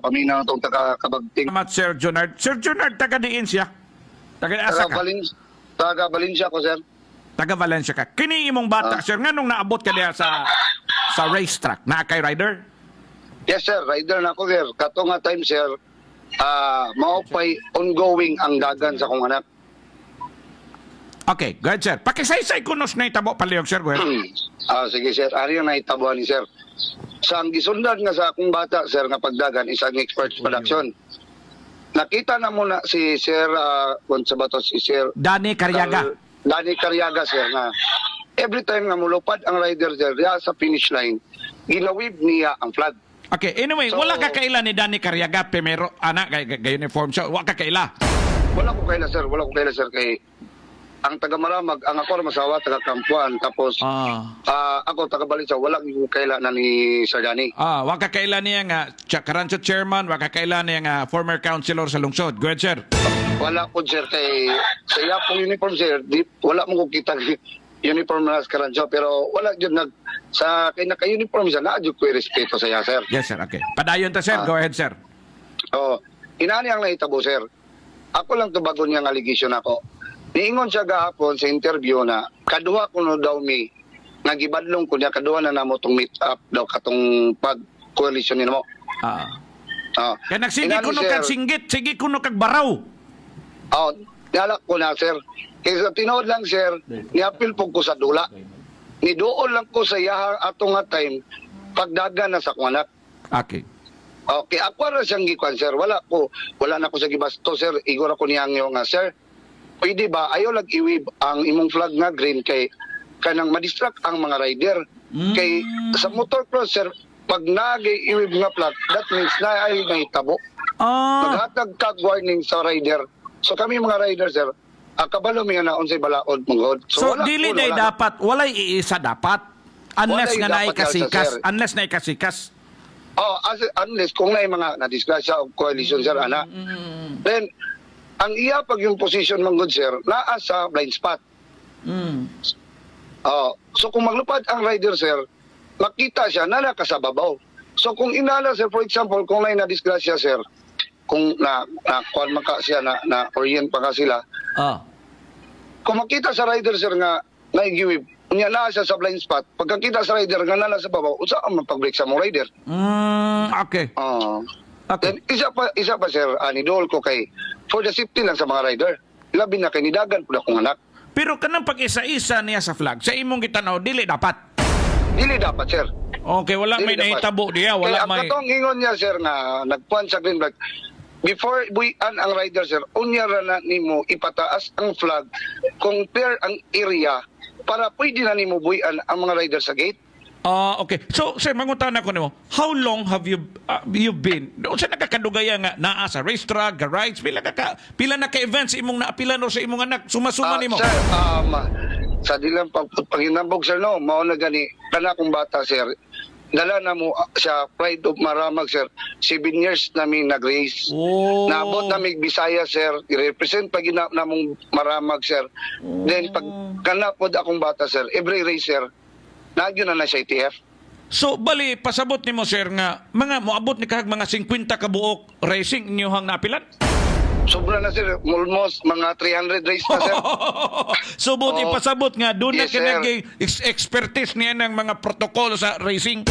paminaw tong taga kabagting Salamat, Sir Junard. Sir Junard, taga diin siya. Taga asa taga ka? Taga Valencia ko sir. Taga Valencia ka. Kini imong bata, Ah. sir, nga nung naabot ka diya sa sa racetrack, na kay rider? Yes sir, rider na ako sir. Kato nga time sir, ah mao pay ongoing ang dagan sa kong anak. Okay, go ahead, sir. Pakisaysay kunos na itabo palihog, sir. Go ahead. Ah sige sir, ari yung naitabuhan ni sir. Sa ang gisundan nga sa akong bata sir nga pagdagan isang expert production. Nakita na muna si Sir uh, kung sa bato si Sir Dani Carriaga. Carl- Danny Carriaga sir na every time nga mulupad ang rider sir diya sa finish line, ginawib niya ang flag. Okay, anyway, So- wala ka kaila ni Danny Carriaga, primero, anak, gay, gay uniform siya. Wala ka kaila. Wala ko kaila sir, wala ko kaila sir kay ang taga Maramag, ang ako masawa taga Kampuan tapos Ah. ah, ako taga Balisa, wala ko kaila na ni Danny. Ah, waka kaila niya nga cha- Karancho chairman, waka kaila niya nga former councilor sa lungsod. Go ahead, sir. Wala ko sir kay sa iya pong uniform sir, di, wala mo ko kita uniform na sa Karancho pero wala jud nag sa kay naka-uniform siya na jud ko respeto sa iya sir. Yes, sir. Okay. Padayon ta, sir. Ah. Go ahead, sir. Oh, inani ang nahitabo sir. Ako lang tubago niyang allegation ako. Niingon siya gahapon sa interview na kaduha ko no daw mi nagibadlong ko niya kaduha na namo tong meet up daw katong pag coalition nimo. Ah. Oh. Kaya nagsigi Inani, kuno kag singgit, sige kuno kag baraw. Oh, nalak ko na sir. Kaya sa tinood lang sir, niapil po ko sa dula. Ni doon lang ko sa yaha ato nga time pagdagan na sa kuanak. Okay. Okay, ako ra siyang gikuan sir. Wala ko, wala na ko sa gibasto sir. Igor ako niyang nga sir. Pwede ba ayaw lag iwib ang imong flag nga green kay kanang madistract ang mga rider. Mm. Kay sa motor cross sir, pag nagi iwib nga flag, that means na ay nahitabo. Ah. Naghatag kag warning sa rider. So kami mga rider sir, akabalo mi nga naon sa balaod mongod. So, wala dili day dapat, walay iisa dapat. Unless Walay nga naay kasikas. Unless naay kasikas. Oh, as, unless kung na mga nadisgrasya o coalition sir ana. Then ang iya pag yung position ng good sir, naa sa blind spot. Mm. Oh, so kung maglupad ang rider sir, makita siya na nakasababaw. So kung inala sir, for example, kung na nadisgrasya sir, kung na, na kuan man ka siya na, na orient pa ka sila, Ah. kung makita sa rider sir nga naigiwib, niya na siya sa blind spot, pagkakita sa rider nga nala sa babaw, unsa ang mapag-break sa mong rider? Mm, okay. Oh. Okay. Then isa pa isa pa sir, anidol ko kay for the safety lang sa mga rider. Labi na kay nidagan pud akong anak. Pero kanang pag-isa-isa niya sa flag, sa imong gitanaw, dili dapat. Dili dapat sir. Okay, wala may Dili dapat. nahitabo diya, Kaya wala ang may... katong ingon niya sir nga nagpuan sa green flag. Before buyan ang rider sir, unya na nimo ipataas ang flag clear ang area para pwede na nimo buyan ang mga rider sa gate. Ah, okay. So, sir, mangutan ako nimo. How long have you uh, you been? Doon sa nakakadugaya nga naa sa racetrack, garage, pila ka, ka pila na ka events imong naapilan sa imong anak, suma-suma Ah, nimo. Sir, um, sa dilang pag panginambog sir no, mao na gani kana kong bata sir. Dala na mo ah, sa Pride of Maramag sir. Seven years namin nag-race. Oh. Naabot na mig Bisaya sir. I-represent pag namong Maramag sir. Then pag kana pod akong bata sir, every race sir, nagyo na na sa ITF. So, bali, pasabot nimo sir nga, mga, moabot ni kahag mga 50 ka buok racing inyohang naapilan? Sobra na sir, almost mga 300 race na sir. so, buti Oo. pasabot nga, doon na Yes, kinagay ex- expertise niya ng mga protocol sa racing.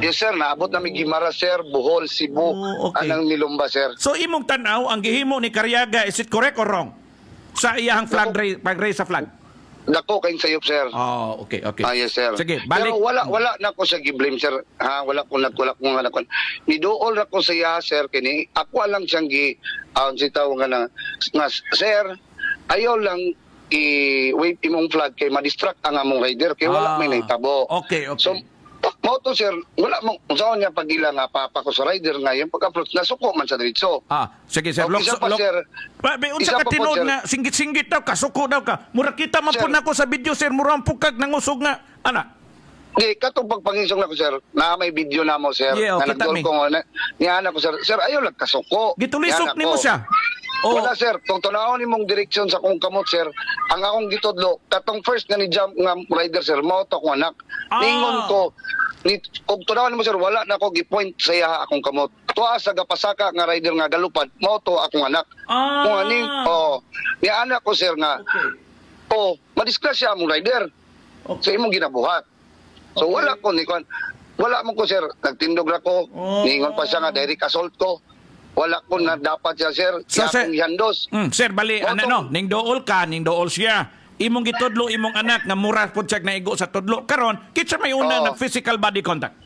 yes sir, naabot na Gimara sir, Bohol, Cebu, Oh, okay. anang Nilumba sir. So, imong tanaw, ang gihimo ni Karyaga, is it correct or wrong? Sa iyahang flag, Ako- ra- pag-race sa flag? Dako kayong sayop sir. Oh, okay, okay. Ah, yes, sir. Sige, balik. Pero wala, wala na ko sa giblame, sir. Ha, wala ko na, wala ko nga na. Ni dool na ko sa iya, sir, kini. Ako lang siyang gi, ang si tao nga na, nga, sir, ayaw lang i-wave imong flag kay ma-distract ang among rider kay Ah, wala may naitabo. okay, okay. So, mo to sir, wala mo, saan niya pagila nga papa ko sa rider nga, yung pag-approach, nasuko man sa diretso. Ah, sige sir. Okay, Lok, isa pa, lok- sir. Pa, may unsa Isa ka tinuod nga singgit-singgit daw ka, suko daw ka. Mura kita man po nako sa video sir, mura ang pukag nangusog nga. Ana? Di, katong pagpangisong na ko, sir, na may video na mo, sir. Yeah, oh, na nagdol ko, na, niyahan ako, sir. Sir, ayaw lang kasuko. Gitulisok nimo ako. siya. Oh. Wala, sir. Kung tunahon nimong direksyon sa kong kamot, sir, ang akong gitodlo, katong first nga ni jump nga rider, sir, mo to akong anak. Ah. Ningon ko, ni og tunawan mo sir wala na ko gi-point sa iya akong kamot tuwa sa gapasaka nga rider nga galupad mao to akong anak Ah. kung aning oh ni anak ko sir nga Okay. oh madisgrasya among rider sa imong ginabuhat so Okay. wala ko ni kon wala mo ko sir nagtindog ra ko Oh. ningon pa siya nga direct assault ko wala ko na dapat siya sir So, sir- akong ihandos Mm, sir, bali, Moto. ano, no, ning dool ka, ning dool siya. Imong gitudlo imong anak nga mura pud siya naigo sa tudlo. Karon, kitsa may una Oo. nag physical body contact.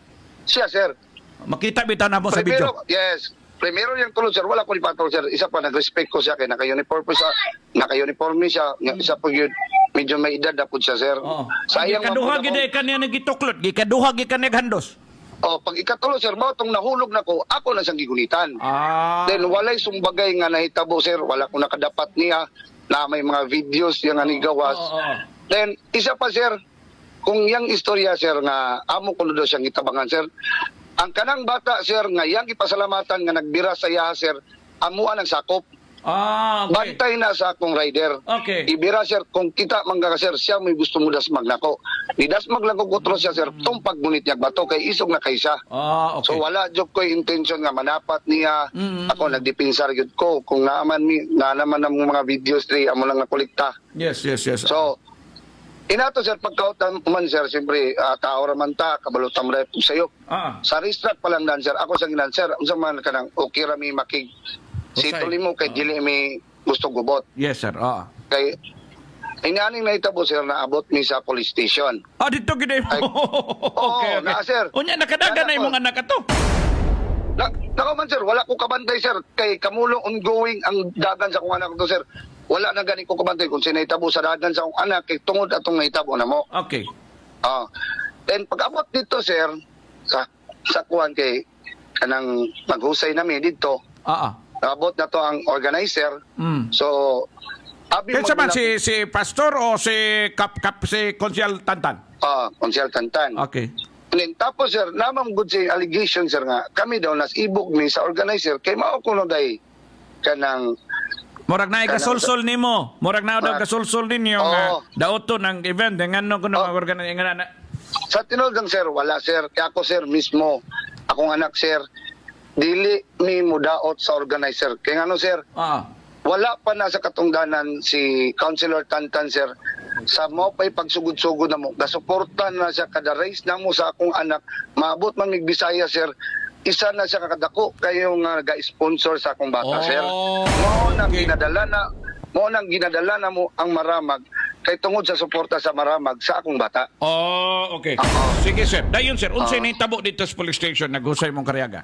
siya sir Makita bitaw na mo sa Primero, video. yes. Primero yung tulog, sir. Wala ko ni patol, sir. Isa pa, nag-respect ko siya kay naka-uniform po siya. Naka-uniform siya. Nga Isa po yun, medyo may edad na po siya, sir. Oo. Sayang Gikaduha mapod gid ako. ka niya nagituklot, gikaduha gid ka naghandos. Oh, pag ikatulo, sir, mo itong nahulog na ko, ako na siyang gigunitan. Ah. Then, walay sumbagay nga nahitabo, sir. Wala ko nakadapat niya na may mga videos yung nga ni gawas. Oo, oo. Then, isa pa, sir, kung yang istorya, sir, nga amo ko na siyang itabangan, sir, ang kanang bata, sir, nga yang ipasalamatan nga nagbira sa iya, sir, amuan ang sakop. Ah, okay. Bantay na sa akong rider. Okay. Ibira, sir, kung kita mangga sir, siya may gusto mo dasmag nako. Ni ko kutro siya, sir, tumpag ngunit niya bato, kay isog na kay siya. Ah, okay. So wala jud ko intention nga manapat niya. Mm. Ako nagdepinsar gyud ko kung naaman mi na naman ang mga videos diri amo lang nga kolekta. yes, yes, yes. So inato sir pagkautan man sir siyempre uh, tao ra man ta kabalutam ra po sayo. ah, Sa restart pa lang dan sir ako sa ginan sir unsa man kanang okay ra mi makig. Si Okay. mo kay Ah. dili mi gusto gubot yes, sir. Ah. kay Inaning na itabo sir na abot mi sa police station. Ah, dito gid mo. Ay. okay, Oo, na, sir. Unya nakadagan na imong anak ato. Na, nako man sir, wala ko kabantay sir. Kay kamulo ongoing ang dagan sa akong anak to sir. Wala na gani ko kabantay kung sino itabo sa dagan sa akong anak kay tungod atong nahitabo na mo. Okay. Ah. Then pag abot dito sir sa sa kuan kay kanang maghusay nami dito. Ah, ah. Abot na to ang organizer. Mm. So abi Kinsa man si si pastor o si kap kap si konsyal Tantan? ah, konsyal Tantan. Okay. And then, tapos sir, namang good si allegation sir nga, kami daw nas ibog mi sa organizer kay mao kuno day kanang Murag na gasolsol nimo. Murag na daw Ah. gasolsol ninyo Oo. nga daoto ng event ngano kuno Oh. mga organize nga na. Sa tinud lang sir, wala sir. Kaya ako sir mismo, akong anak sir, dili mi mudaot sa organizer. Kaya ano sir, Ah. wala pa na sa katungdanan si Councilor Tantan sir. Sa mo pa'y pagsugod-sugod na mo. Gasuportan na siya kada race na mo sa akong anak. Maabot man mig Bisaya sir. Isa na siya kakadako kayo nga ga-sponsor sa akong bata sir. Oh, Mo nang okay. ginadala na mo nang ginadala na mo ang maramag kay tungod sa suporta sa maramag sa akong bata. Oh, okay. Oo. Sige sir. Dayon sir, unsay Oo. nahitabo dito sa police station naghusay mong karyaga?